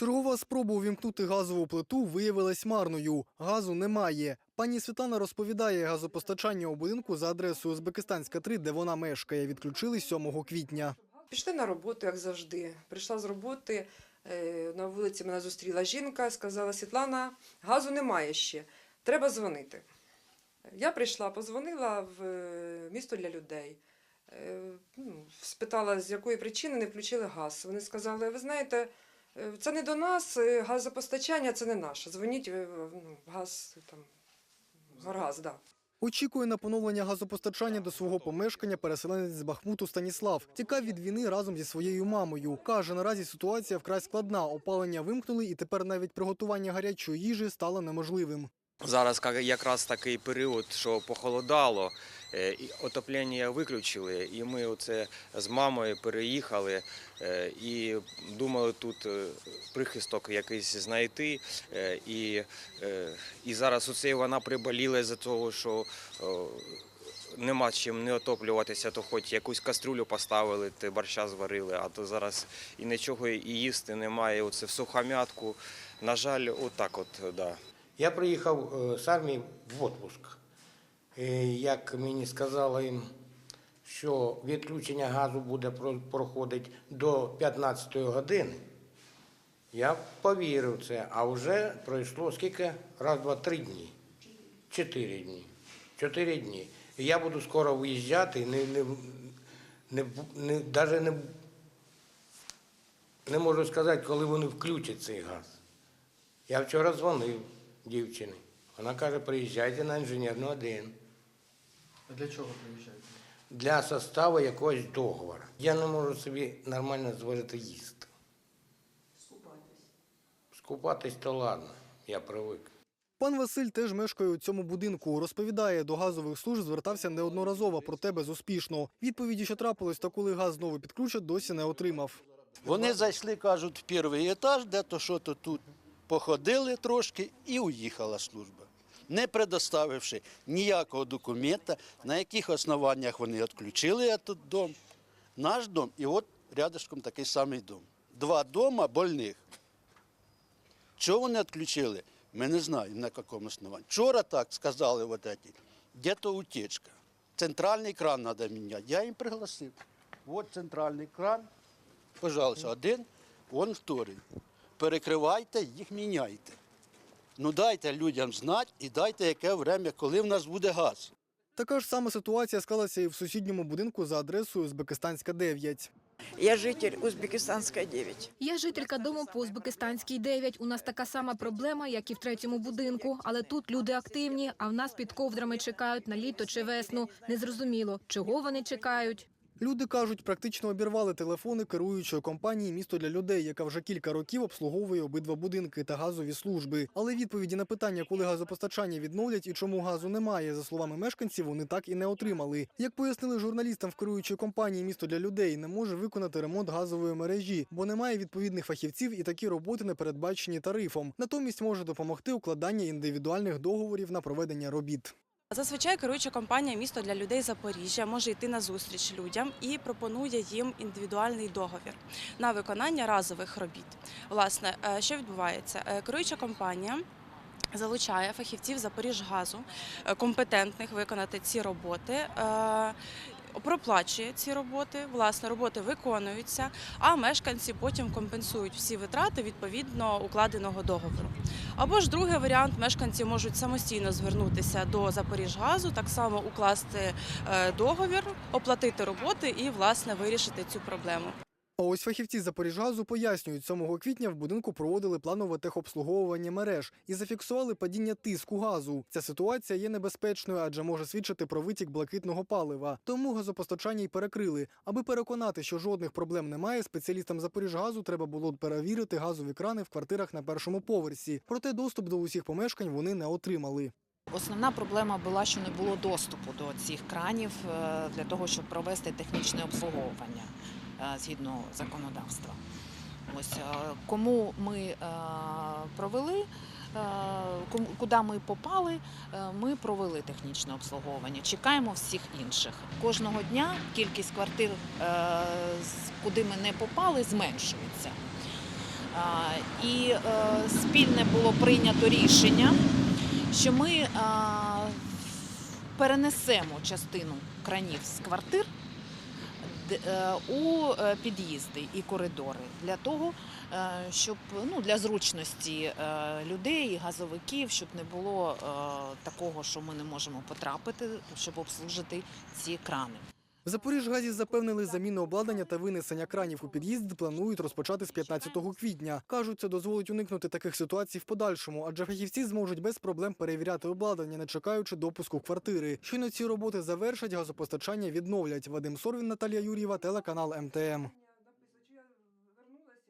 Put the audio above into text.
Чергова спроба увімкнути газову плиту виявилась марною. Газу немає. Пані Світлана розповідає, газопостачання у будинку за адресою Узбекистанська 3, де вона мешкає, відключили 7 квітня. Пішли на роботу, як завжди. Прийшла з роботи, е, на вулиці мене зустріла жінка, сказала Світлана, газу немає ще, треба дзвонити. Я прийшла, позвонила в е, місто для людей. Е, ну, Спитала, з якої причини не включили газ. Вони сказали, ви знаєте, це не до нас, е, газопостачання це не наше. Дзвоніть е, в ну, в газ, там, Горгаз, да. Очікує на поновлення газопостачання до свого помешкання переселенець з Бахмуту Станіслав. Тікав від війни разом зі своєю мамою. Каже, наразі ситуація вкрай складна. Опалення вимкнули, і тепер навіть приготування гарячої їжі стало неможливим. Зараз якраз такий період, що похолодало, е, отоплення виключили, і ми оце з мамою переїхали е, і думали тут е, прихисток якийсь знайти. е, І, е, і зараз оце вона приболіла за того, що нема чим не отоплюватися, то хоч якусь каструлю поставили, ти борща зварили, а то зараз і нічого і їсти немає. Оце в сухомятку. На жаль, отак от, да. Я приїхав е, з армії в відпуск. Е, Як мені сказали що відключення газу буде проходити до 15 години, я повірив це, а вже пройшло скільки? Раз, два, три дні. Чотири дні. Чотири дні. І я буду скоро виїжджати, не, не, не, не, навіть не, не можу сказати, коли вони включать цей газ. Я вчора дзвонив дівчині. Вона каже, приїжджайте на інженерну один А для чого приїжджаєте? для составу якогось договору. Я не можу собі нормально зварити їсти. Скупатись? Скупатись то ладно, я привик. Пан Василь теж мешкає у цьому будинку. Розповідає, до газових служб звертався неодноразово, проте безуспішно. Відповіді, що трапилось, та коли газ знову підключать, досі не отримав. Вони зайшли, кажуть, в перший етаж, де то що то тут походили трошки і уїхала служба. Не предоставивши ніякого документа, на яких основаннях вони відключили цей дом, наш дом, і от рядышком такий самий дом. Два дома больних. Чого вони відключили? Ми не знаємо на якому основанні. Вчора так сказали, вот эти, де-то утечка. Центральний кран треба міняти. Я їм пригласив. От центральний кран, пожалуйста, один, вон вторий. Перекривайте, їх міняйте. Ну дайте людям знати і дайте яке время, коли в нас буде газ. Така ж сама ситуація склалася і в сусідньому будинку за адресою Узбекистанська 9. Я житель Узбекистанской 9. Я жителька дому по Узбекистанській 9. У нас така сама проблема, як і в третьому будинку. Але тут люди активні, а в нас під ковдрами чекають на літо чи весну. Незрозуміло, чого вони чекають. Люди кажуть, практично обірвали телефони керуючої компанії Місто для людей, яка вже кілька років обслуговує обидва будинки та газові служби. Але відповіді на питання, коли газопостачання відновлять і чому газу немає, за словами мешканців, вони так і не отримали. Як пояснили журналістам в керуючої компанії Місто для людей, не може виконати ремонт газової мережі, бо немає відповідних фахівців і такі роботи не передбачені тарифом. Натомість може допомогти укладання індивідуальних договорів на проведення робіт. Зазвичай керуюча компанія місто для людей Запоріжжя може йти на зустріч людям і пропонує їм індивідуальний договір на виконання разових робіт. Власне, е, що відбувається? Е, Керуюча компанія. Залучає фахівців Запоріжгазу, е, компетентних виконати ці роботи, проплачує ці роботи. Власне, роботи виконуються, а мешканці потім компенсують всі витрати відповідно укладеного договору. Або ж другий варіант, мешканці можуть самостійно звернутися до Запоріжгазу, так само укласти е, договір, оплатити роботи і власне вирішити цю проблему. А ось фахівці Запоріжгазу пояснюють, 7 квітня в будинку проводили планове техобслуговування мереж і зафіксували падіння тиску газу. Ця ситуація є небезпечною, адже може свідчити про витік блакитного палива. Тому газопостачання й перекрили. Аби переконати, що жодних проблем немає, спеціалістам Запоріжгазу треба було перевірити газові крани в квартирах на першому поверсі. Проте доступ до усіх помешкань вони не отримали. Основна проблема була, що не було доступу до цих кранів е, для того, щоб провести технічне обслуговування згідно законодавства. Ось е, кому ми е, провели, е, куди ми попали, е, ми провели технічне обслуговування. Чекаємо всіх інших. Кожного дня кількість квартир, е, куди ми не попали, зменшується. Е, І е, спільне було прийнято рішення, що ми перенесемо частину кранів з квартир е, у е, під'їзди і коридори для того, е, щоб ну для зручності е, людей, газовиків, щоб не було е, такого, що ми не можемо потрапити, щоб обслужити ці крани. В Запоріжгазі запевнили, заміну обладнання та винесення кранів у під'їзд планують розпочати з 15 квітня. Кажуть, це дозволить уникнути таких ситуацій в подальшому, адже фахівці зможуть без проблем перевіряти обладнання, не чекаючи допуску квартири. Щойно ці роботи завершать, газопостачання відновлять. Вадим Сорвін, Наталія Юрієва, телеканал МТМ.